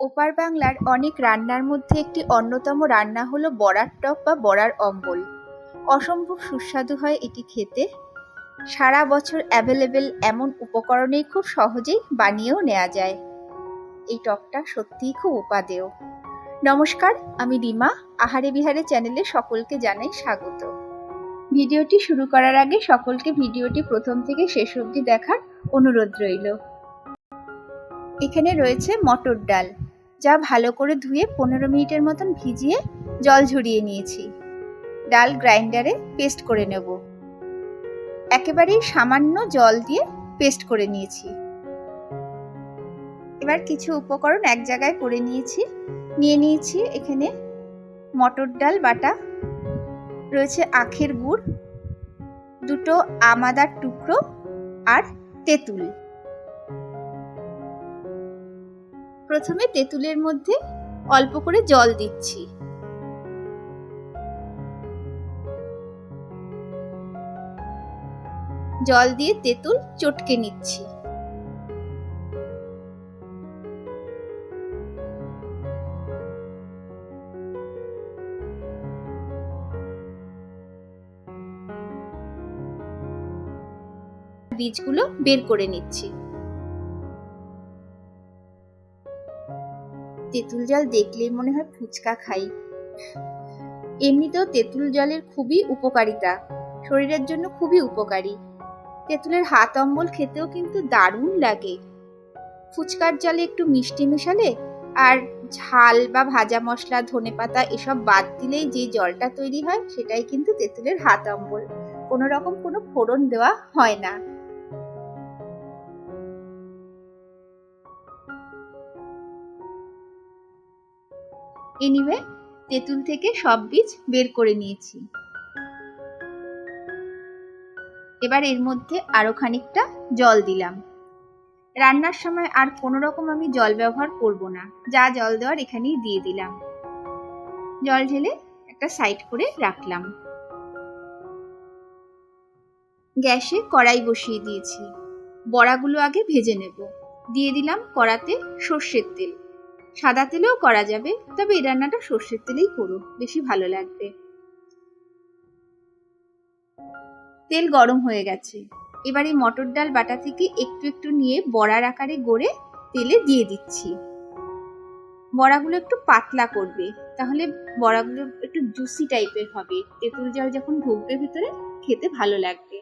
ওপার বাংলার অনেক রান্নার মধ্যে একটি অন্যতম রান্না হলো বড়ার টক বা বড়ার অম্বল। অসম্ভব সুস্বাদু হয় এটি খেতে। সারা বছর অ্যাভেলেবেল এমন উপকরণেই খুব সহজেই বানিয়েও নেওয়া যায়। এই টকটা সত্যিই খুব উপাদেয়। নমস্কার, আমি রিমা। আহারে বিহারে চ্যানেলে সকলকে জানাই স্বাগত। ভিডিওটি শুরু করার আগে সকলকে ভিডিওটি প্রথম থেকে শেষ অবধি দেখার অনুরোধ রইল। এখানে রয়েছে মটর ডাল। যা ভালো করে ধুয়ে পনেরো মিনিটের মতন ভিজিয়ে জল ঝরিয়ে নিয়েছি। ডাল গ্রাইন্ডারে পেস্ট করে নেব। একেবারেই সামান্য জল দিয়ে পেস্ট করে নিয়েছি। এবার কিছু উপকরণ এক জায়গায় করে নিয়েছি। নিয়ে নিয়েছি এখানে মটর ডাল বাটা, রয়েছে আখের গুড়, দুটো আমাদার টুকরো আর তেঁতুল। প্রথমে তেঁতুলের মধ্যে অল্প করে জল দিচ্ছি। জল দিয়ে তেঁতুল চটকে নিচ্ছি। বীজগুলো বের করে নিচ্ছি। তেঁতুল জল দেখলেই মনে হয় ফুচকা খাই। এমনিতেও তেঁতুল জলের খুবই উপকারিতা। শরীরের জন্য খুবই উপকারী। তেঁতুলের হাত অম্বল খেতেও কিন্তু দারুণ লাগে। ফুচকার জলে একটু মিষ্টি মেশালে আর ঝাল বা ভাজা মশলা, ধনে পাতা এসব বাদ দিলেই যে জলটা তৈরি হয়, সেটাই কিন্তু তেঁতুলের হাত অম্বল। কোনো রকম কোনো ফোড়ন দেওয়া হয় না। এনিওয়ে তেঁতুল থেকে সব বীজ বের করে নিয়েছি। এবার এর মধ্যে আরও খানিকটা জল দিলাম। রান্নার সময় আর কোনো রকম আমি জল ব্যবহার করব না। যা জল দেওয়ার এখানেই দিয়ে দিলাম। জল ঢেলে একটা সাইড করে রাখলাম। গ্যাসে কড়াই বসিয়ে দিয়েছি। বড়াগুলো আগে ভেজে নেব। দিয়ে দিলাম কড়াতে সর্ষের তেল। সাদা তেলেও করা যাবে, তবে এই রান্নাটা সর্ষের তেলেই করো বেশি ভালো লাগবে। তেল গরম হয়ে গেছে। এবার এই মটর ডাল বাটা থেকে একটু একটু নিয়ে বড়ার আকারে গড়ে তেলে দিয়ে দিচ্ছি। বড়াগুলো একটু পাতলা করবে, তাহলে বড়াগুলো একটু জুসি টাইপের হবে। তেঁতুল জল যখন ঢুকবে ভিতরে, খেতে ভালো লাগবে।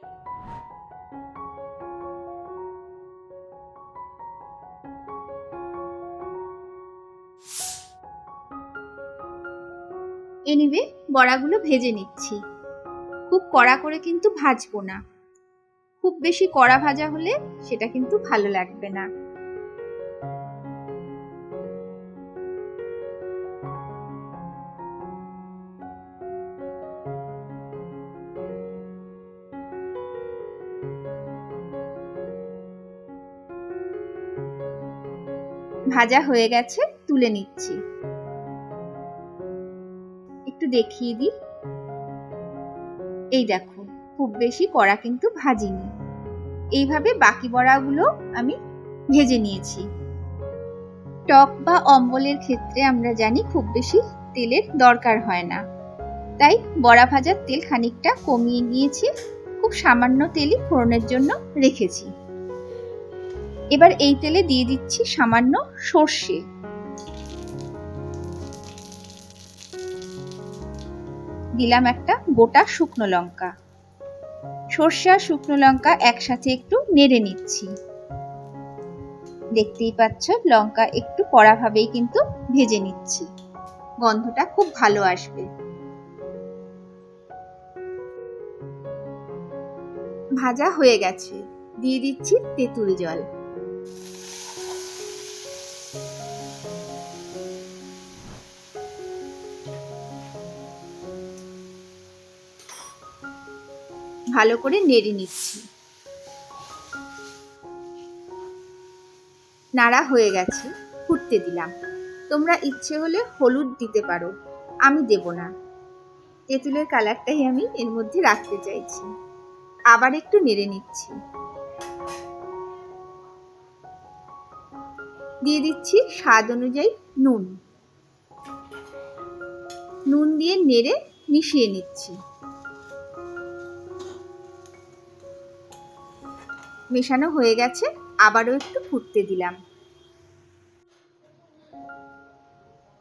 এনিবে বড়াগুলো ভেজে নিচ্ছি। খুব কড়া করে কিন্তু ভাজবো না। খুব বেশি কড়া ভাজা হলে সেটা কিন্তু ভালো লাগবে না। ভাজা হয়ে গেছে, তুলে নিচ্ছি। দেখিয়ে দিই। এই দেখো, খুব বেশি কড়া কিন্তু ভাজিনি। এইভাবে বাকি বড়াগুলো আমি ভেজে নিয়েছি। টক বা অম্বলের ক্ষেত্রে আমরা জানি খুব বেশি তেলের দরকার হয় না। তাই বড়া ভাজার তেল খানিকটা কমিয়ে নিয়েছি, খুব সামান্য তেলই ফোড়নের জন্য রেখেছি। এবার এই তেলে দিয়ে দিচ্ছি সামান্য সর্ষে। দিলাম একটা গোটা শুকনো লঙ্কা। সর্ষে শুকনো লঙ্কা একসাথে একটু নেড়ে নিচ্ছি। দেখতেই পাচ্ছ, লঙ্কা একটু কড়া ভাবেই কিন্তু ভেজে নিচ্ছি। গন্ধটা খুব ভালো আসবে। ভাজা হয়ে গেছে। দিয়ে দিচ্ছি তেঁতুল জল। ভালো করে নেড়ে নিচ্ছি। নাড়া হয়ে গেছে, ফুটতে দিলাম। তোমরা ইচ্ছে হলে হলুদ দিতে পারো, আমি দেব না। তেঁতুলের কালারটাই আমি এর মধ্যে রাখতে চাইছি। আবার একটু নেড়ে নিচ্ছি। দিয়ে দিচ্ছি স্বাদ অনুযায়ী নুন। নুন দিয়ে নেড়ে মিশিয়ে নিচ্ছি। মেশানো হয়ে গেছে, আবারও একটু ফুটতে দিলাম।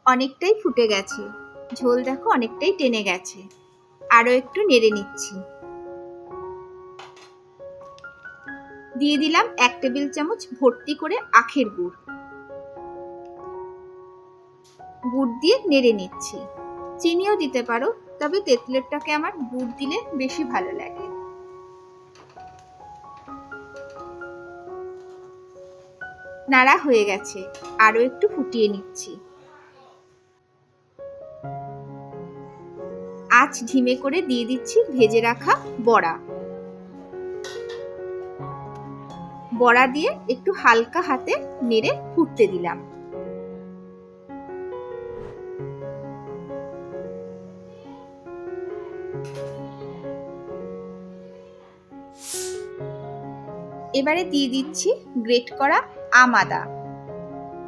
অনেকটাই ফুটে গেছে। ঝোল দেখো অনেকটাই টেনে গেছে। আরও একটু নেড়ে নিচ্ছি। দিয়ে দিলাম এক টেবিল চামচ ভর্তি করে আখের গুড়। গুড় দিয়ে নেড়ে নিচ্ছি। চিনিও দিতে পারো, তবে তেঁতুলেরটাকে আমার গুড় দিলে বেশি ভালো লাগে। নাড়া হয়ে গেছে। আরও একটু ফুটিয়ে নিচ্ছি। আঁচ ঢিমে করে দিয়ে দিচ্ছি ভেজে রাখা বড়া। বড়া দিয়ে একটু হালকা হাতে নেড়ে ফুটতে দিলাম। এবারে দিয়ে দিচ্ছি গ্রেট করা আম আদা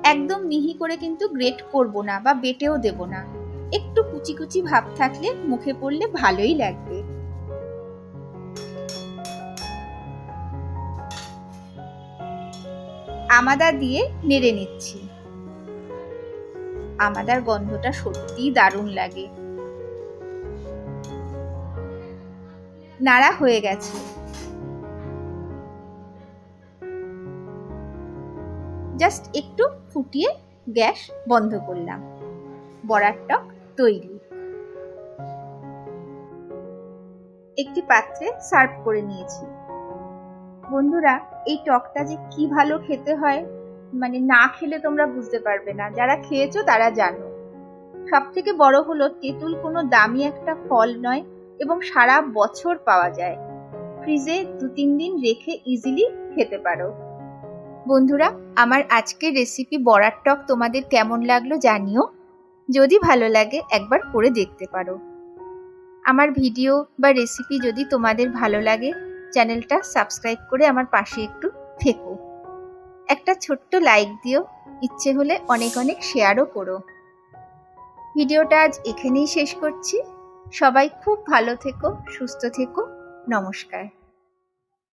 একদম মিহি করে কিন্তু গ্রেট করব না বা বেটেও দেব না। একটু কুচি কুচি ভাব থাকলে মুখে পড়লে ভালোই লাগবে। আমাদা দিয়ে নেড়ে নিচ্ছি। আমাদার গন্ধটা সত্যিই দারুণ লাগে। নাড়া হয়ে গেছে। জাস্ট একটু ফুটিয়ে গ্যাস বন্ধ করলাম। বড়ার টক তৈরি। একটি পাত্রে সার্ভ করে নিয়েছি। বন্ধুরা, এই টকটা যে কি ভালো খেতে হয় মানে না খেলে তোমরা বুঝতে পারবে না। যারা খেয়েছো তারা জানো। সব থেকে বড় হলো তেঁতুল কোনো দামি একটা ফল নয় এবং সারা বছর পাওয়া যায়। ফ্রিজে দু তিন দিন রেখে ইজিলি খেতে পারো। বন্ধুরা, আমার আজকের রেসিপি বড়ার টক তোমাদের কেমন লাগল জানিও। যদি ভালো লাগে, একবার করে দেখতে পারো। আমার ভিডিও বা রেসিপি যদি তোমাদের ভালো লাগে, চ্যানেলটা সাবস্ক্রাইব করে আমার পাশে একটু থেকো। একটা ছোট্ট লাইক দিও, ইচ্ছে হলে অনেক অনেক শেয়ারও করো। ভিডিওটা আজ এখানেই শেষ করছি। সবাই খুব ভালো থেকো, সুস্থ থেকো, নমস্কার।